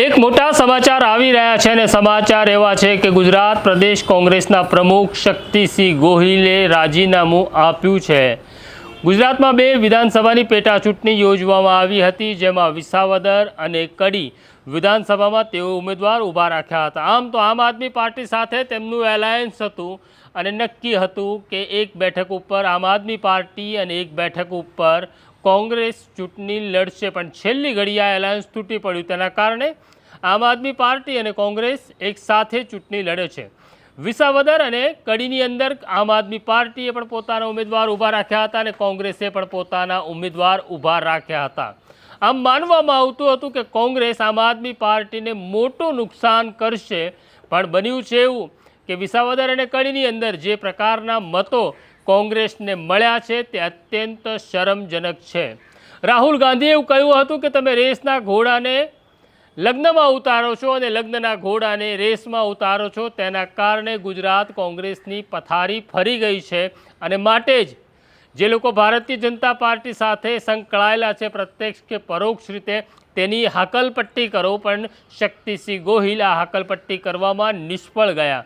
એક મોટા સમાચાર આવી રહ્યા છે અને સમાચાર એવા છે કે ગુજરાત પ્રદેશ કોંગ્રેસના પ્રમુખ શક્તિસિંહ ગોહિલે રાજીનામું આપ્યું છે. ગુજરાતમાં બે વિધાનસભાની પેટા ચૂંટણી યોજવામાં આવી હતી, જેમાં વિસાવદર અને કડી વિધાનસભામાં તેઓ ઉમેદવાર ઊભા રાખ્યા હતા. આમ તો આમ આદમી પાર્ટી સાથે તેમનું એલાયન્સ હતું અને નક્કી હતું કે એક બેઠક ઉપર આમ આદમી પાર્ટી અને એક બેઠક ઉપર કોંગ્રેસ ચૂંટણી લડશે, પણ છેલ્લી ઘડીએ આ એલાયન્સ તૂટી પડ્યું. તેના કારણે આમ આદમી પાર્ટી અને કોંગ્રેસ એક સાથે ચૂંટણી લડે છે. વિસાવદર અને કડીની અંદર આમ આદમી પાર્ટીએ પણ પોતાના ઉમેદવાર ઊભા રાખ્યા હતા અને કોંગ્રેસે પણ પોતાના ઉમેદવાર ઊભા રાખ્યા હતા. આમ માનવામાં આવતું હતું કે કોંગ્રેસ આમ આદમી પાર્ટીને મોટું નુકસાન કરશે, પણ બન્યું છે એવું કે વિસાવદર અને કડીની અંદર જે પ્રકારના મતો કોંગ્રેસને મળ્યા છે તે અત્યંત શરમજનક છે. રાહુલ ગાંધીએ એવું કહ્યું હતું કે તમે રેસના ઘોડાને લગ્નમાં ઉતારો છો અને લગ્નના ઘોડાને રેસમાં ઉતારો છો, તેના કારણે ગુજરાત કોંગ્રેસની પથારી ફરી ગઈ છે અને માટે જ જે લોકો ભારતીય જનતા પાર્ટી સાથે સંકળાયેલા છે પ્રત્યક્ષ કે પરોક્ષ રીતે, તેની હાકલપટ્ટી કરો, પણ શક્તિસિંહ ગોહિલ આ હાકલપટ્ટી કરવામાં નિષ્ફળ ગયા.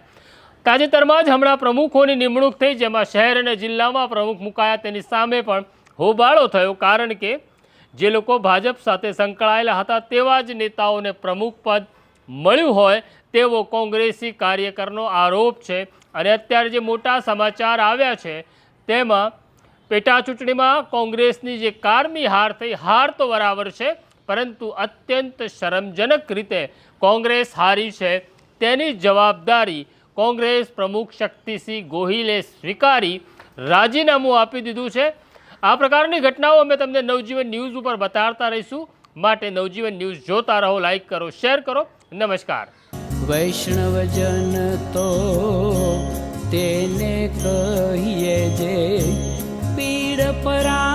તાજેતરમાં જ હમણાં પ્રમુખોની નિમણૂક થઈ, જેમાં શહેર અને જિલ્લામાં પ્રમુખ મુકાયા. તેની સામે પણ હોબાળો થયો, કારણ કે જે લોકો ભાજપ સાથે સંકળાયેલા હતા, તેવા જ નેતાઓને પ્રમુખ પદ મળ્યું હોય તેવો કોંગ્રેસી કાર્યકરનો આરોપ છે. અને અત્યારે જે મોટા સમાચાર આવ્યા છે, તેમાં પેટા ચૂંટણીમાં કોંગ્રેસની જે કારમી હાર થઈ, હાર તો બરાબર છે, પરંતુ અત્યંત શરમજનક રીતે કોંગ્રેસ હારી છે. તેની જવાબદારી કોંગ્રેસ પ્રમુખ શક્તિસિંહ ગોહિલે સ્વીકારી રાજીનામું આપી દીધું છે. આ પ્રકારની ઘટનાઓ અમે તમને નવજીવન ન્યૂઝ ઉપર બતાડતા રહીશું. માટે નવજીવન ન્યૂઝ જોતા રહો, લાઈક કરો, શેર કરો. નમસ્કાર. વૈષ્ણવજન તો તેને કહીએ જે પીડ પરા